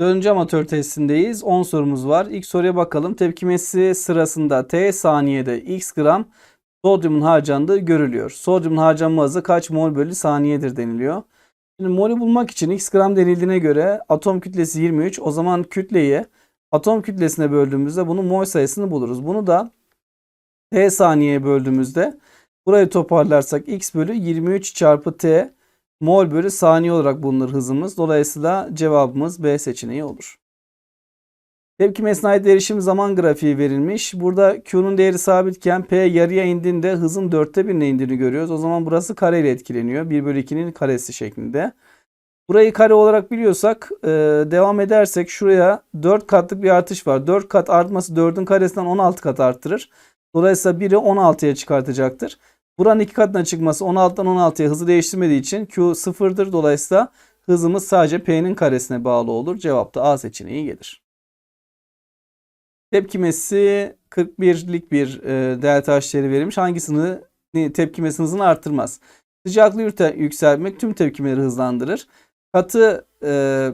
Dördüncü amatör testindeyiz. 10 sorumuz var. İlk soruya bakalım. Tepkimesi sırasında T saniyede x gram sodyumun harcandığı görülüyor. Sodyumun harcanma hızı kaç mol bölü saniyedir deniliyor. Şimdi molü bulmak için x gram denildiğine göre atom kütlesi 23. O zaman kütleyi atom kütlesine böldüğümüzde bunun mol sayısını buluruz. Bunu da T saniyeye böldüğümüzde burayı toparlarsak x bölü 23 çarpı T mol bölü saniye olarak bulunur hızımız. Dolayısıyla cevabımız B seçeneği olur. Tepkimesine ait derişim zaman grafiği verilmiş. Burada Q'nun değeri sabitken P yarıya indiğinde hızın dörtte birine indiğini görüyoruz. O zaman burası kare ile etkileniyor. 1 bölü 2'nin karesi şeklinde. Burayı kare olarak biliyorsak e, devam edersek şuraya 4 katlık bir artış var. 4 kat artması 4'ün karesinden 16 kat arttırır. Dolayısıyla 1'i 16'ya çıkartacaktır. Buranın iki katına çıkması 16'dan 16'ya hızı değiştirmediği için Q sıfırdır. Dolayısıyla hızımız sadece P'nin karesine bağlı olur. Cevap da A seçeneği gelir. Tepkimesi 41'lik bir e, delta H değeri verilmiş. Hangisini tepkimesi hızını arttırmaz? Sıcaklığı yükselmek tüm tepkimeleri hızlandırır. Katı e,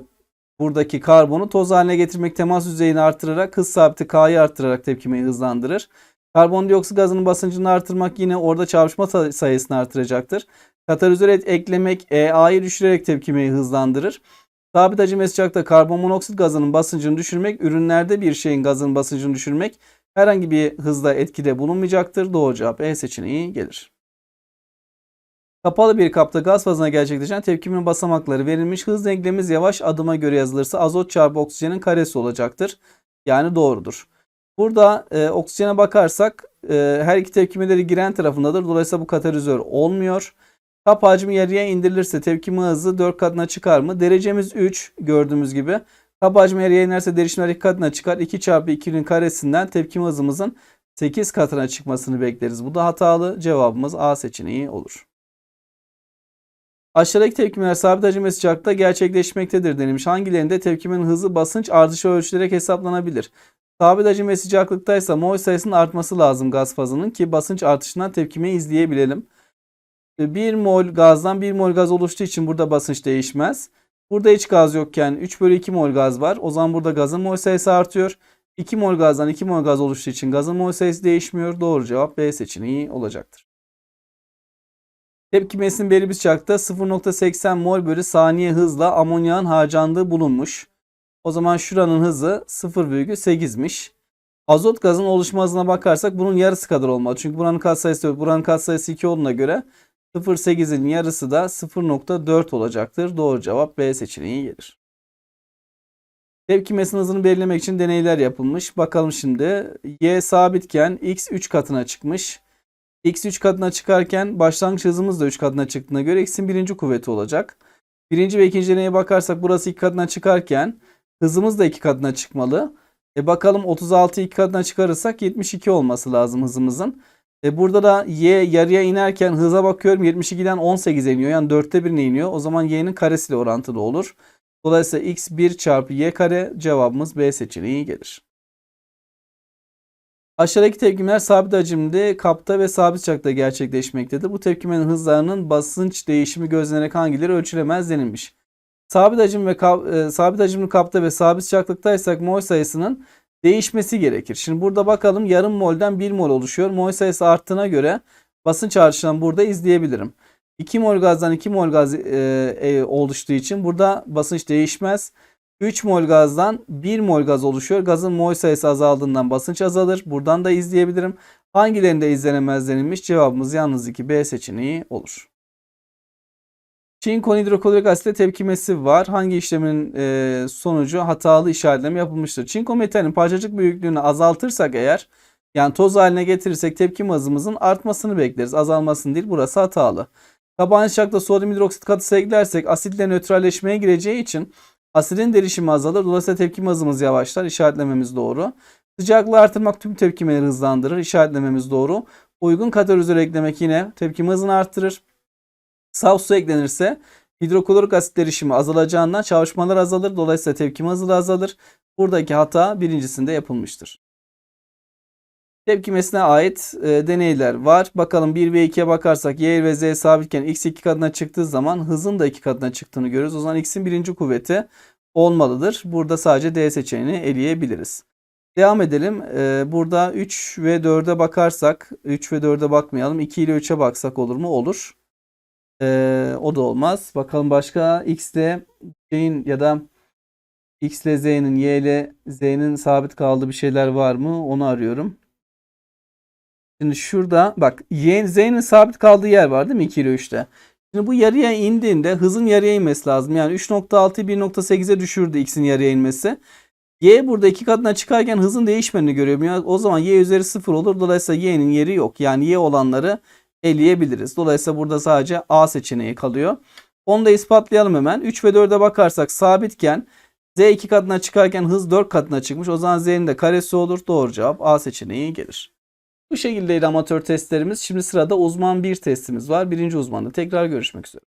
buradaki karbonu toz haline getirmek temas yüzeyini artırarak hız sabiti K'yı artırarak tepkimeyi hızlandırır. Karbondioksit gazının basıncını artırmak yine orada çarpışma sa- sayısını artıracaktır. Katalizör eklemek EA'yı düşürerek tepkimeyi hızlandırır. Sabit hacimli sıcakta karbon monoksit gazının basıncını düşürmek, ürünlerde bir şeyin gazının basıncını düşürmek herhangi bir hızda etkide bulunmayacaktır. Doğru cevap E seçeneği gelir. Kapalı bir kapta gaz fazına gerçekleşen tepkimin basamakları verilmiş. Hız denklemimiz yavaş adıma göre yazılırsa azot çarpı oksijenin karesi olacaktır. Yani doğrudur. Burada e, oksijene bakarsak e, her iki tepkimeleri giren tarafındadır. Dolayısıyla bu katalizör olmuyor. Kap hacmi yarıya indirilirse tepkime hızı 4 katına çıkar mı? Derecemiz 3 gördüğümüz gibi. Kap hacmi yarıya inerse derişimler 2 katına çıkar. 2 çarpı 2'nin karesinden tepkime hızımızın 8 katına çıkmasını bekleriz. Bu da hatalı. Cevabımız A seçeneği olur. Aşağıdaki tepkimeler sabit hacim ve sıcaklıkta gerçekleşmektedir denilmiş. Hangilerinde tepkimenin hızı basınç artışı ölçülerek hesaplanabilir? Sabit hacim ve sıcaklıktaysa mol sayısının artması lazım gaz fazının ki basınç artışından tepkimeyi izleyebilelim. 1 mol gazdan 1 mol gaz oluştuğu için burada basınç değişmez. Burada hiç gaz yokken 3 bölü 2 mol gaz var. O zaman burada gazın mol sayısı artıyor. 2 mol gazdan 2 mol gaz oluştuğu için gazın mol sayısı değişmiyor. Doğru cevap B seçeneği olacaktır. Tepkimesinin belirli bir sıcaklıkta 0.80 mol bölü saniye hızla amonyağın harcandığı bulunmuş. O zaman şuranın hızı 0,8'miş. Azot gazın oluşma hızına bakarsak bunun yarısı kadar olmalı. Çünkü buranın katsayısı 4, buranın katsayısı 2 olduğuna göre 0.8'in yarısı da 0.4 olacaktır. Doğru cevap B seçeneği gelir. Tepkimesinin hızını belirlemek için deneyler yapılmış. Bakalım şimdi. Y sabitken X 3 katına çıkmış. X 3 katına çıkarken başlangıç hızımız da 3 katına çıktığına göre X'in birinci kuvveti olacak. Birinci ve ikinci deneye bakarsak burası 2 katına çıkarken hızımız da 2 katına çıkmalı. E bakalım 36'yı 2 katına çıkarırsak 72 olması lazım hızımızın. E burada da y yarıya inerken hıza bakıyorum 72'den 18'e iniyor. Yani 4'te 1'ine iniyor. O zaman y'nin karesiyle orantılı olur. Dolayısıyla x 1 çarpı y kare cevabımız B seçeneği gelir. Aşağıdaki tepkimeler sabit hacimde kapta ve sabit sıcakta gerçekleşmektedir. Bu tepkimenin hızlarının basınç değişimi gözlenerek hangileri ölçülemez denilmiş. Sabit hacim ve kap, e, sabit hacimli kapta ve sabit sıcaklıktaysak mol sayısının değişmesi gerekir. Şimdi burada bakalım yarım molden 1 mol oluşuyor. Mol sayısı arttığına göre basınç artışından burada izleyebilirim. 2 mol gazdan 2 mol gaz e, e, oluştuğu için burada basınç değişmez. 3 mol gazdan 1 mol gaz oluşuyor. Gazın mol sayısı azaldığından basınç azalır. Buradan da izleyebilirim. Hangilerinde izlenemez denilmiş? Cevabımız yalnız 2 B seçeneği olur. Çinko hidroklorik asitle tepkimesi var. Hangi işlemin e, sonucu hatalı işaretleme yapılmıştır? Çinko metalin parçacık büyüklüğünü azaltırsak eğer yani toz haline getirirsek tepkim hızımızın artmasını bekleriz. Azalmasını değil burası hatalı. Tabanca çakta sodyum hidroksit katısı eklersek asitle nötralleşmeye gireceği için asidin derişimi azalır. Dolayısıyla tepkim hızımız yavaşlar. İşaretlememiz doğru. Sıcaklığı artırmak tüm tepkimeleri hızlandırır. İşaretlememiz doğru. Uygun katalizör eklemek yine tepkim hızını arttırır. Saf su eklenirse hidroklorik asit derişimi azalacağından çarpışmalar azalır. Dolayısıyla tepkim hızı azalır. Buradaki hata birincisinde yapılmıştır. Tepkimesine ait e, deneyler var. Bakalım 1 ve 2'ye bakarsak y ve z sabitken x 2 katına çıktığı zaman hızın da 2 katına çıktığını görüyoruz. O zaman x'in birinci kuvveti olmalıdır. Burada sadece D seçeneğini eleyebiliriz. Devam edelim. Ee, burada 3 ve 4'e bakarsak 3 ve 4'e bakmayalım. 2 ile 3'e baksak olur mu? Olur. Ee, o da olmaz. Bakalım başka X ile Y'in ya da X ile Z'nin Y ile Z'nin sabit kaldığı bir şeyler var mı? Onu arıyorum. Şimdi şurada bak Y, Z'nin sabit kaldığı yer var değil mi 2 ile 3'te? Şimdi bu yarıya indiğinde hızın yarıya inmesi lazım. Yani 3.6'yı 1.8'e düşürdü X'in yarıya inmesi. Y burada iki katına çıkarken hızın değişmediğini görüyorum. Yani o zaman Y üzeri 0 olur. Dolayısıyla Y'nin yeri yok. Yani Y olanları eleyebiliriz. Dolayısıyla burada sadece A seçeneği kalıyor. Onu da ispatlayalım hemen. 3 ve 4'e bakarsak sabitken Z iki katına çıkarken hız 4 katına çıkmış. O zaman Z'nin de karesi olur. Doğru cevap A seçeneği gelir. Bu şekildeydi amatör testlerimiz. Şimdi sırada uzman bir testimiz var. Birinci uzmanda tekrar görüşmek üzere.